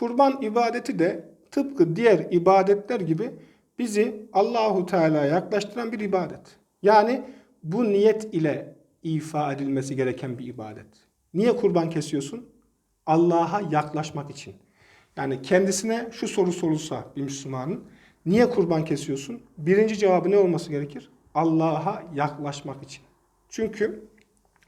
kurban ibadeti de tıpkı diğer ibadetler gibi bizi Allahu Teala'ya yaklaştıran bir ibadet. Yani bu niyet ile ifa edilmesi gereken bir ibadet. Niye kurban kesiyorsun? Allah'a yaklaşmak için. Yani kendisine şu soru sorulsa bir Müslümanın, niye kurban kesiyorsun? Birinci cevabı ne olması gerekir? Allah'a yaklaşmak için. Çünkü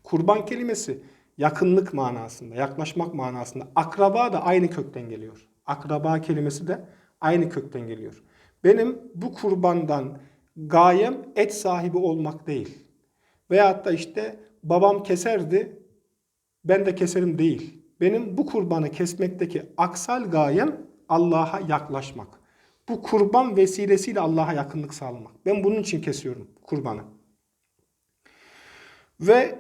kurban kelimesi yakınlık manasında, yaklaşmak manasında. Akraba da aynı kökten geliyor. Akraba kelimesi de aynı kökten geliyor. Benim bu kurbandan gayem et sahibi olmak değil. Veyahut da işte babam keserdi, ben de keserim değil. Benim bu kurbanı kesmekteki aksal gayem Allah'a yaklaşmak. Bu kurban vesilesiyle Allah'a yakınlık sağlamak. Ben bunun için kesiyorum kurbanı. Ve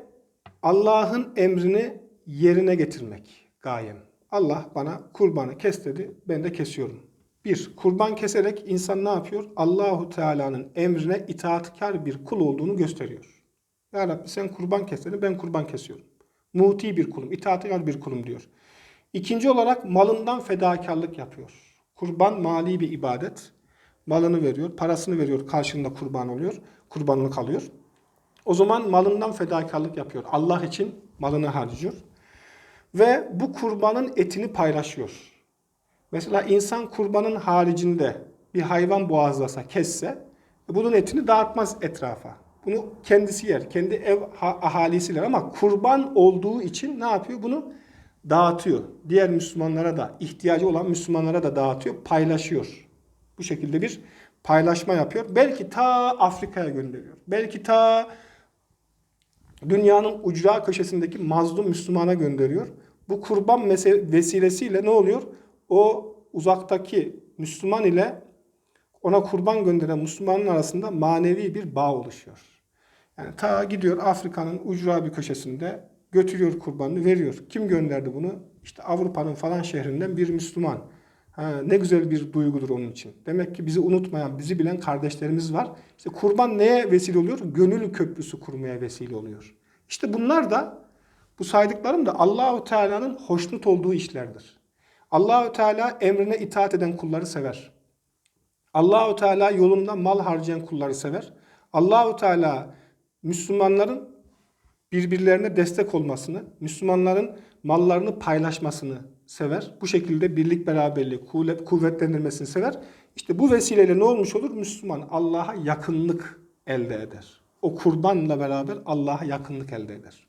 Allah'ın emrini yerine getirmek gayem. Allah bana kurbanı kes dedi, ben de kesiyorum. Bir, kurban keserek insan ne yapıyor? Allahu Teala'nın emrine itaatkar bir kul olduğunu gösteriyor. Ya Rabbi sen kurban kes dedi, ben kurban kesiyorum. Muti bir kulum, itaatkar bir kulum diyor. İkinci olarak malından fedakarlık yapıyor. Kurban mali bir ibadet. Malını veriyor, parasını veriyor, karşılığında kurban oluyor, kurbanlık alıyor. O zaman malından fedakarlık yapıyor. Allah için malını harcıyor. Ve bu kurbanın etini paylaşıyor. Mesela insan kurbanın haricinde bir hayvan boğazlasa, kesse bunun etini dağıtmaz etrafa. Bunu kendisi yer, kendi ev ha- ahalisi yer ama kurban olduğu için ne yapıyor? Bunu dağıtıyor. Diğer Müslümanlara da, ihtiyacı olan Müslümanlara da dağıtıyor, paylaşıyor. Bu şekilde bir paylaşma yapıyor. Belki ta Afrika'ya gönderiyor. Belki ta dünyanın ucra köşesindeki mazlum Müslümana gönderiyor. Bu kurban vesilesiyle ne oluyor? O uzaktaki Müslüman ile ona kurban gönderen Müslümanın arasında manevi bir bağ oluşuyor. Yani ta gidiyor Afrika'nın ucra bir köşesinde götürüyor kurbanını veriyor. Kim gönderdi bunu? İşte Avrupa'nın falan şehrinden bir Müslüman. Ha, ne güzel bir duygudur onun için. Demek ki bizi unutmayan, bizi bilen kardeşlerimiz var. İşte kurban neye vesile oluyor? Gönül köprüsü kurmaya vesile oluyor. İşte bunlar da bu saydıklarım da Allahu Teala'nın hoşnut olduğu işlerdir. Allahu Teala emrine itaat eden kulları sever. Allahu Teala yolunda mal harcayan kulları sever. Allahu Teala Müslümanların birbirlerine destek olmasını, Müslümanların mallarını paylaşmasını sever. Bu şekilde birlik beraberliği kuvvet, kuvvetlendirmesini sever. İşte bu vesileyle ne olmuş olur? Müslüman Allah'a yakınlık elde eder. O kurbanla beraber Allah'a yakınlık elde eder.